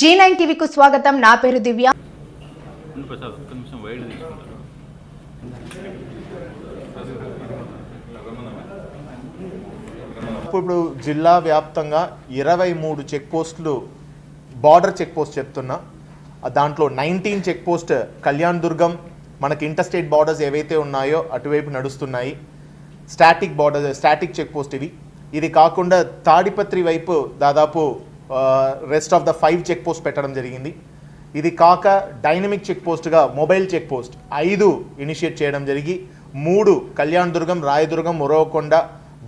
G nine టీవీకు స్వాగతం. నా పేరు దివ్య. ఇప్పుడు జిల్లా వ్యాప్తంగా ఇరవై మూడు చెక్ పోస్టులు బార్డర్ చెక్ పోస్ట్ చెప్తున్నా. ఆ దాంట్లో nineteen check post Kalyan Durgam మనకి ఇంటర్ స్టేట్ బార్డర్స్ ఏవైతే ఉన్నాయో అటువైపు నడుస్తున్నాయి. Static border static check post ఇవి. ఇది కాకుండా తాడిపత్రి వైపు దాదాపు rest of the five check post పెట్టడం జరిగింది. ఇది కాక డైనమిక్ చెక్ పోస్ట్గా మొబైల్ చెక్ పోస్ట్ ఐదు ఇనిషియేట్ చేయడం జరిగి మూడు కళ్యాణ్ దుర్గం రాయదుర్గం మురవకొండ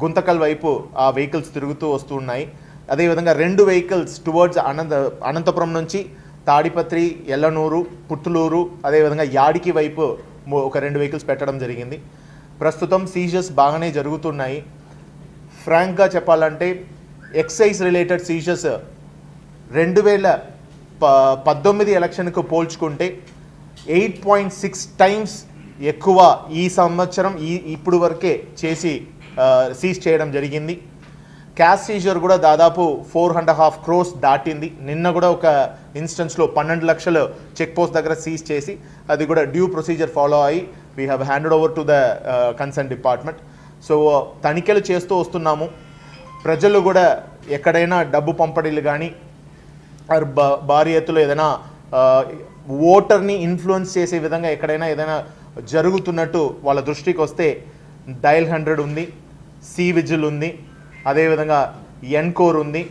గుంతకల్ వైపు ఆ వెహికల్స్ తిరుగుతూ వస్తూ ఉన్నాయి. అదేవిధంగా రెండు వెహికల్స్ టువర్డ్స్ అనంత అనంతపురం నుంచి తాడిపత్రి ఎల్లనూరు పుత్తలూరు అదేవిధంగా యాడికి వైపు ఒక రెండు వెహికల్స్ పెట్టడం జరిగింది. ప్రస్తుతం సీజర్స్ బాగానే జరుగుతున్నాయి. ఫ్రాంక్గా చెప్పాలంటే ఎక్సైజ్ రిలేటెడ్ సీజర్స్ రెండు వేల ప పద్దొమ్మిది ఎలక్షన్కు పోల్చుకుంటే ఎయిట్ పాయింట్ సిక్స్ టైమ్స్ ఎక్కువ ఈ సంవత్సరం ఈ ఇప్పుడు వరకే చేసి సీజ్ చేయడం జరిగింది. క్యాష్ సీజర్ కూడా దాదాపు ఫోర్ అండ్ హాఫ్ క్రోస్ దాటింది. నిన్న కూడా ఒక ఇన్స్టెన్స్లో పన్నెండు లక్షలు చెక్ పోస్ట్ దగ్గర సీజ్ చేసి అది కూడా డ్యూ ప్రొసీజర్ ఫాలో అయ్యి we have handed over to the concern department so తనిఖీలు చేస్తూ వస్తున్నాము. ప్రజలు కూడా ఎక్కడైనా డబ్బు పంపడీలు కానీ ఆర్ బా- భారీ ఎత్తులో ఏదైనా ఓటర్ని ఇన్ఫ్లుయెన్స్ చేసే విధంగా ఎక్కడైనా ఏదైనా జరుగుతున్నట్టు వాళ్ళ దృష్టికి వస్తే డయల్ హండ్రెడ్ ఉంది సి విజిల్ ఉంది అదేవిధంగా ఎన్కోర్ ఉంది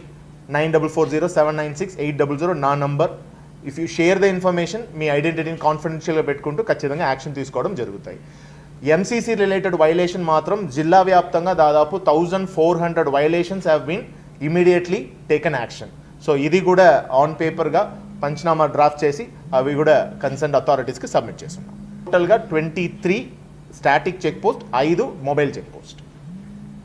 nine double four zero seven nine six eight double zero నా number. If you share the information మీ ఐడెంటిటీని కాన్ఫిడెన్షియల్గా పెట్టుకుంటూ ఖచ్చితంగా యాక్షన్ తీసుకోవడం జరుగుతాయి. ఎంసీసీ రిలేటెడ్ వైలేషన్ మాత్రం జిల్లా వ్యాప్తంగా దాదాపు thousand four hundred violations have been immediately taken action so ఇది కూడా ఆన్ పేపర్గా పంచనామా డ్రాఫ్ట్ చేసి అవి కూడా కన్సర్న్ అథారిటీస్కి సబ్మిట్ చేస్తున్నాం. టోటల్గా twenty three static check post ఐదు mobile check post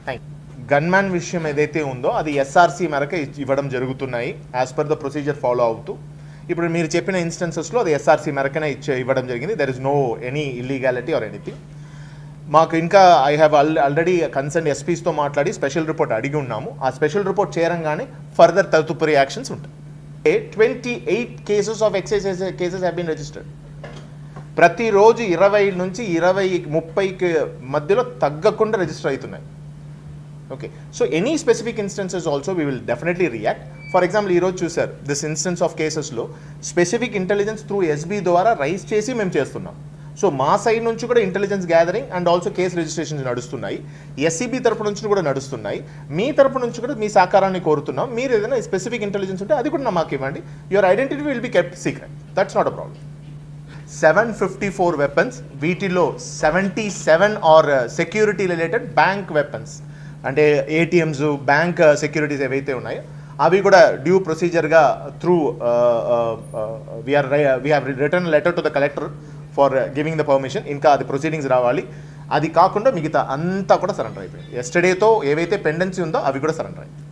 thank gunman విషయం ఏదైతే ఉందో అది ఎస్ఆర్సీ మేరకు ఇవ్వడం జరుగుతున్నాయి as per the procedure follow అవుతూ. ఇప్పుడు మీరు చెప్పిన ఇన్స్టెన్సెస్లో అది ఎస్ఆర్సీ మేరకనే ఇచ్చే ఇవ్వడం జరిగింది. There is no any illegality or anything మాకు ఇంకా I have all already concern ఎస్పీస్తో మాట్లాడి స్పెషల్ రిపోర్ట్ అడిగి ఉన్నాము. ఆ స్పెషల్ రిపోర్ట్ చేయరంగానే ఫర్దర్ తదుపరి యాక్షన్స్ ఉంటాయి. Twenty eight cases of excise cases have been registered ప్రతిరోజు ఇరవై నుంచి ఇరవై ముప్పైకి మధ్యలో తగ్గకుండా రిజిస్టర్ అవుతున్నాయి. Okay so any specific instances also we will definitely react for example ఈరోజు చూసారు దిస్ ఇన్స్టెన్స్ ఆఫ్ కేసెస్లో స్పెసిఫిక్ ఇంటెలిజెన్స్ త్రూ ఎస్బీ ద్వారా రైజ్ చేసి మేము చేస్తున్నాం. సో మా సైడ్ నుంచి కూడా intelligence gathering and also case registration నడుస్తున్నాయి. ఎస్సీబీ తరపు నుంచి కూడా నడుస్తున్నాయి. మీ తరపు నుంచి కూడా మీ సహకారాన్ని కోరుతున్నాం. మీరు ఏదైనా స్పెసిఫిక్ ఇంటెలిజెన్స్ ఉంటే అది కూడా మాకు ఇవ్వండి. Your identity will be kept secret that's not a problem seven fifty four weapons వీటిలో seventy seven are security related bank weapons అంటే ఏటీఎంస్ బ్యాంక్ సెక్యూరిటీస్ ఏవైతే ఉన్నాయో అవి కూడా due ప్రొసీజర్గా through we are we have return letter to the collector for giving the permission ఇంకా అది proceedings రావాలి. అది కాకుండా మిగతా అంతా కూడా సరెండర్ అయిపోయింది. ఎస్టర్డేతో ఏవైతే పెండెన్సీ ఉందో అవి కూడా సరెండర్ అయిపోయింది.